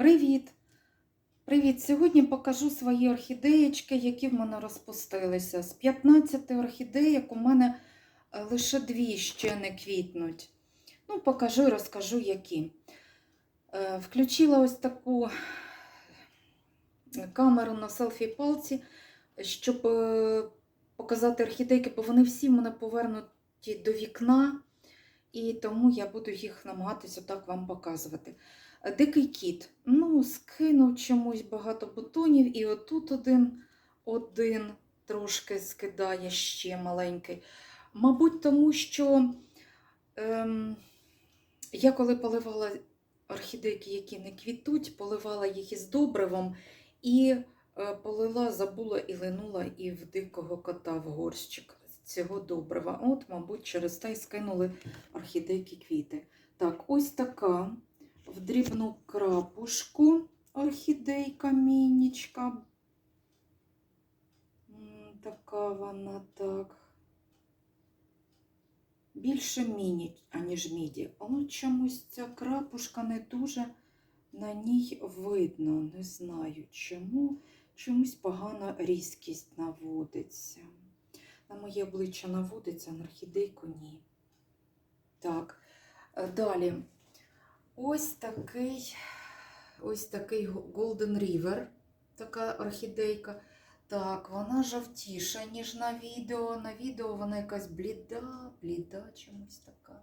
Привіт! Привіт! Сьогодні покажу свої орхідеєчки, які в мене розпустилися. З 15 орхідеїк у мене е, лише дві ще не квітнуть. Ну, покажу і розкажу, які. Е, Включила ось таку камеру на селфі-палці, щоб е, показати орхідейки, бо вони всі в мене повернуті до вікна, і тому я буду їх намагатися так вам показувати. Дикий кіт. Ну, скинув чомусь багато бутонів, і отут один, один трошки скидає ще маленький. Мабуть, тому що ем, я коли поливала орхідейки, які не квітуть, поливала їх із добривом і е, полила, забула і линула і в дикого кота в горщик цього добрива. От, мабуть, через те й скинули орхідейки квіти. Так, ось така в дрібну крапушку орхідейка мінічка. Така вона так. Більше міні, аніж міді. Але чомусь ця крапушка не дуже на ній видно. Не знаю чому. Чомусь погана різкість наводиться. На моє обличчя наводиться, на орхідейку ні. Так, е, далі. Ось такий ось такий Golden River, така орхідейка. Так, вона жовтіша, ніж на відео. На відео вона якась бліда, бліда чомусь така.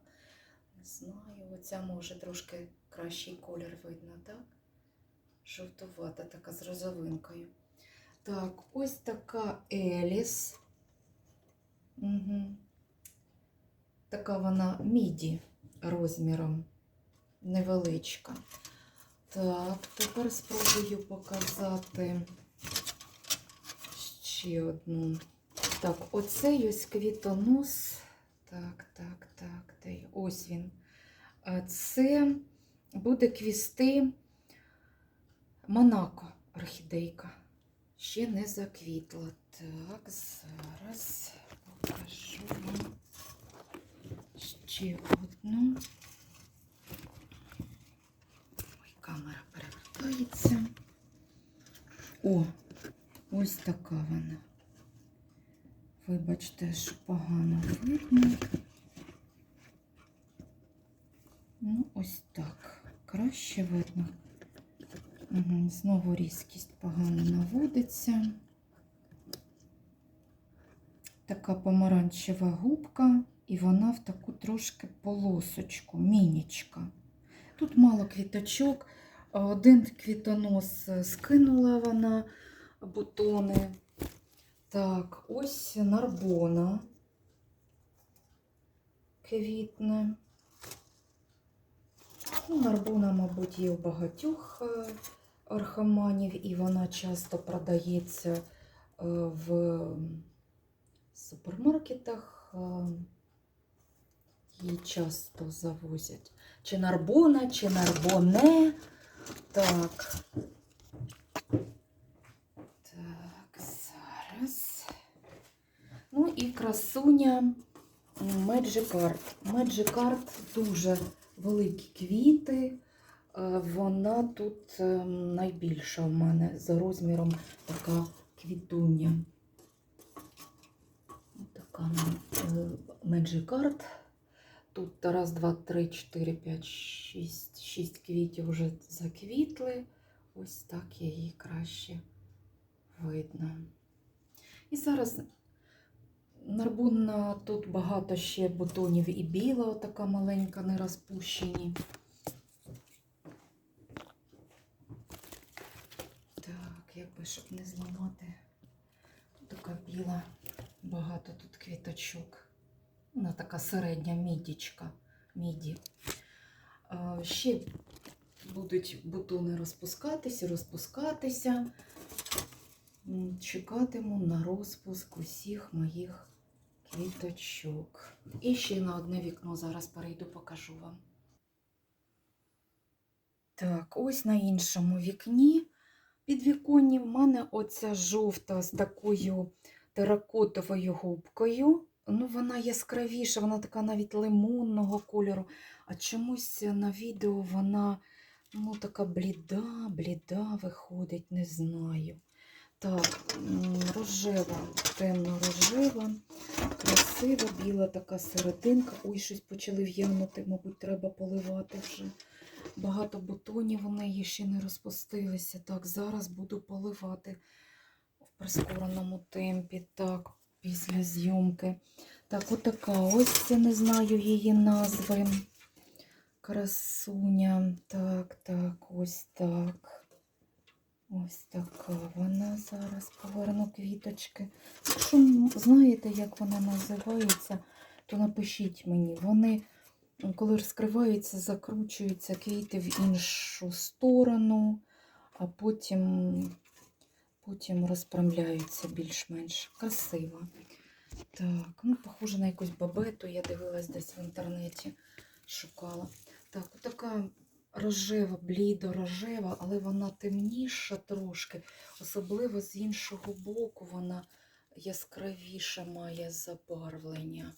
Не знаю, оця може трошки кращий колір видно, так? Жовтувата, така з розовинкою. Так, ось така Еліс. Угу. Така вона міді розміром невеличка. Так, тепер спробую показати ще одну. Так, оцей ось квітонос. Так, так, так, де? ось він. Це буде квісти Монако орхідейка. Ще не заквітла. Так, зараз покажу вам ще одну. Ой, камера перевертається. О, ось така вона. Вибачте, що погано видно. Ну, ось так. Краще видно. Угу, знову різкість погано наводиться. Така помаранчева губка, і вона в таку трошки полосочку, мінічка. Тут мало квіточок. Один квітонос скинула вона бутони. Так, ось нарбона квітне. Ну, нарбона, мабуть, є у багатьох е, орхоманів, і вона часто продається е, в супермаркетах. е, Її часто завозять. Чи нарбона, чи нарбоне. Так. Так, зараз. Ну і красуня Art. Magic дуже великі квіти. Е, Вона тут е, найбільша в мене за розміром така квітуня. Така Art. Тут раз, два, три, чотири, п'ять, шість, шість квітів вже заквітли. Ось так її краще видно. І зараз нарбунна тут багато ще бутонів і біла, така маленька, не розпущені. Так, якби щоб не зламати. Така біла, багато тут квіточок. Вона така середня мідічка. Міді. Ще будуть бутони розпускатися, розпускатися. Чекатиму на розпуск усіх моїх квіточок. І ще на одне вікно зараз перейду, покажу вам. Так, ось на іншому вікні підвіконні в мене оця жовта з такою теракотовою губкою. Ну, вона яскравіша, вона така навіть лимонного кольору. А чомусь на відео вона Ну, така бліда, бліда виходить, не знаю. Так, рожева, темно-рожева, красива, біла така серединка. Ой, щось почали в'янути, мабуть, треба поливати вже. Багато бутонів у неї ще не розпустилися. Так, зараз буду поливати в прискореному темпі. Так, після зйомки. Так, отака ось я не знаю її назви. Красуня. Так, так, ось так. Ось така вона зараз поверну квіточки. Якщо знаєте, як вона називається, то напишіть мені. Вони, коли розкриваються, закручуються квіти в іншу сторону, а потім, потім розпрямляються більш-менш красиво. Так, ну, похоже на якусь бабету, я дивилась десь в інтернеті, шукала. Так, така рожева, блідо-рожева, але вона темніша трошки, особливо з іншого боку вона яскравіше має забарвлення.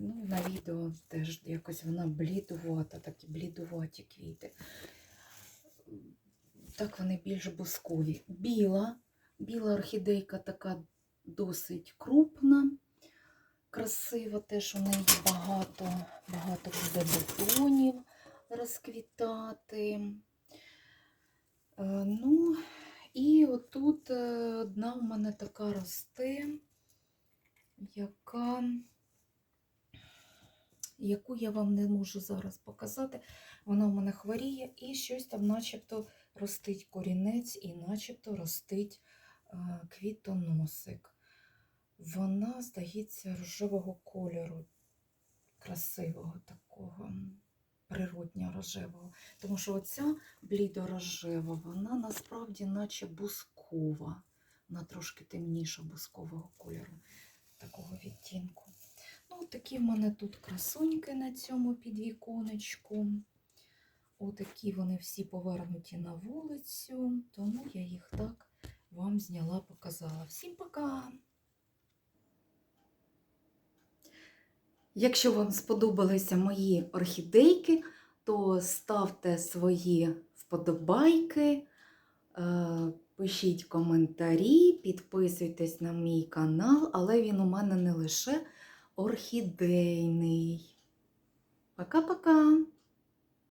Ну, на відео теж якось вона блідувата, такі блідуваті квіти. Так вони більш бускові. Біла, біла орхідейка така досить крупна, красива, теж у неї багато, багато буде бутонів розквітати. Е, Ну, і отут е, одна у мене така росте, яка, яку я вам не можу зараз показати. Вона в мене хворіє і щось там начебто ростить корінець і начебто ростить е, квітоносик. Вона, здається, рожевого кольору, красивого такого, м, природньо рожевого. Тому що оця блідо-рожева, вона насправді наче бускова. Вона трошки темніша бускового кольору, такого відтінку. Ну, такі в мене тут красуньки на цьому підвіконечку. Отакі вони всі повернуті на вулицю, тому я їх так вам зняла, показала. Всім пока! Якщо вам сподобалися мої орхідейки, то ставте свої вподобайки, е, пишіть коментарі, підписуйтесь на мій канал, але він у мене не лише орхідейний. Пока-пока!